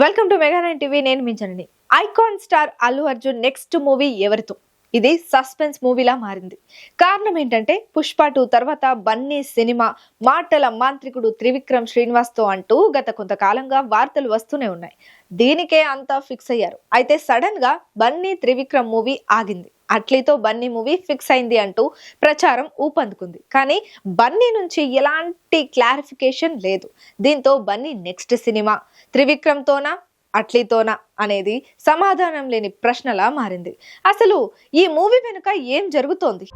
Welcome to mega nine TV నేను మీ icon star Allu Arjun next movie ఎవరితో? ఇది suspense మూవీలా మారింది. కారణం ఏంటంటే పుష్ప టూ తర్వాత బన్నీ సినిమా మాటల మాంత్రికుడు త్రివిక్రమ్ శ్రీనివాస్తో అంటూ గత కొంతకాలంగా వార్తలు వస్తూనే ఉన్నాయి. దీనికే అంతా ఫిక్స్ అయ్యారు. అయితే సడన్గా బన్నీ త్రివిక్రమ్ మూవీ ఆగింది. అట్లీతో బన్నీ మూవీ ఫిక్స్ అయింది అంటూ ప్రచారం ఊపందుకుంది. కానీ బన్నీ నుంచి ఎలాంటి క్లారిఫికేషన్ లేదు. దీంతో బన్నీ నెక్స్ట్ సినిమా. త్రివిక్రమ్తోనా అట్లీతోనా అనేది సమాధానం లేని ప్రశ్నలా మారింది. అసలు ఈ మూవీ వెనుక ఏం జరుగుతోంది?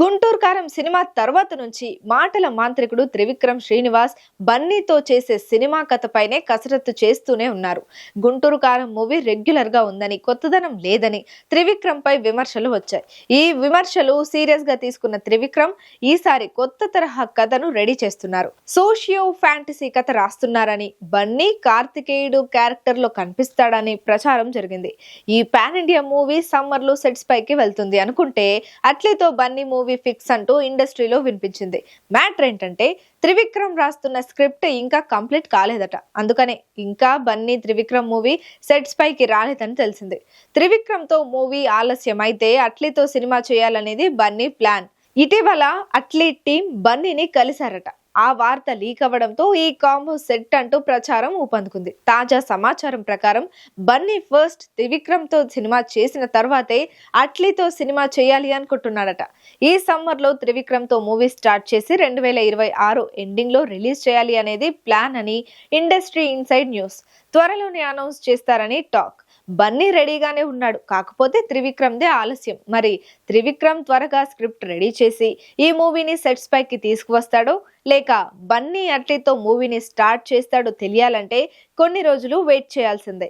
గుంటూరు కారం సినిమా తర్వాత నుంచి మాటల మాంత్రికుడు త్రివిక్రమ్ శ్రీనివాస్ బన్నీతో చేసే సినిమా కథపైనే కసరత్తు చేస్తూనే ఉన్నారు. గుంటూరు కారం మూవీ రెగ్యులర్గా ఉందని కొత్తదనం లేదని త్రివిక్రమ్ పై విమర్శలు వచ్చాయి. ఈ విమర్శలు సీరియస్గా తీసుకున్న త్రివిక్రమ్ ఈసారి కొత్త తరహా కథను రెడీ చేస్తున్నారు. సోషియో ఫ్యాంటసీ కథ రాస్తున్నారని బన్నీ కార్తికేయుడు క్యారెక్టర్లో కనిపిస్తాడని ప్రచారం జరిగింది. ఈ పాన్ ఇండియా మూవీ సమ్మర్లో సెట్స్ పైకి వెళ్తుంది అనుకుంటే అట్లీతో బన్నీ మూవీ ఫిక్స్ అంటూ ఇండస్ట్రీలో వినిపించింది. మ్యాటర్ ఏంటంటే త్రివిక్రమ్ రాస్తున్న స్క్రిప్ట్ ఇంకా కంప్లీట్ కాలేదట. అందుకనే ఇంకా బన్నీ త్రివిక్రమ్ మూవీ సెట్స్ పైకి రాలేదని తెలిసింది. త్రివిక్రమ్తో మూవీ ఆలస్యం అయితే అట్లీతో సినిమా చేయాలనేది బన్నీ ప్లాన్. ఇటీవల అట్లీ టీం బన్నీని కలిశారట. ఆ వార్త లీక్ అవ్వడంతో ఈ కాంబో సెట్ అంటూ ప్రచారం ఊపందుకుంది. తాజా సమాచారం ప్రకారం బన్నీ ఫస్ట్ త్రివిక్రమ్తో సినిమా చేసిన తర్వాతే అట్లీతో సినిమా చేయాలి అనుకుంటున్నాడట. ఈ సమ్మర్లో త్రివిక్రమ్తో మూవీ స్టార్ట్ చేసి రెండు వేల ఇరవై ఆరు ఎండింగ్లో రిలీజ్ చేయాలి అనేది ప్లాన్ అని ఇండస్ట్రీ ఇన్సైడ్ న్యూస్. త్వరలోనే అనౌన్స్ చేస్తారని టాక్. బన్నీ రెడీగానే ఉన్నాడు. కాకపోతే త్రివిక్రమ్దే ఆలస్యం. మరి త్రివిక్రమ్ త్వరగా స్క్రిప్ట్ రెడీ చేసి ఈ మూవీని సెట్స్ పైకి తీసుకువస్తాడో లేక బన్నీ అట్లీతో మూవీని స్టార్ట్ చేస్తాడో తెలియాలంటే కొన్ని రోజులు వెయిట్ చేయాల్సిందే.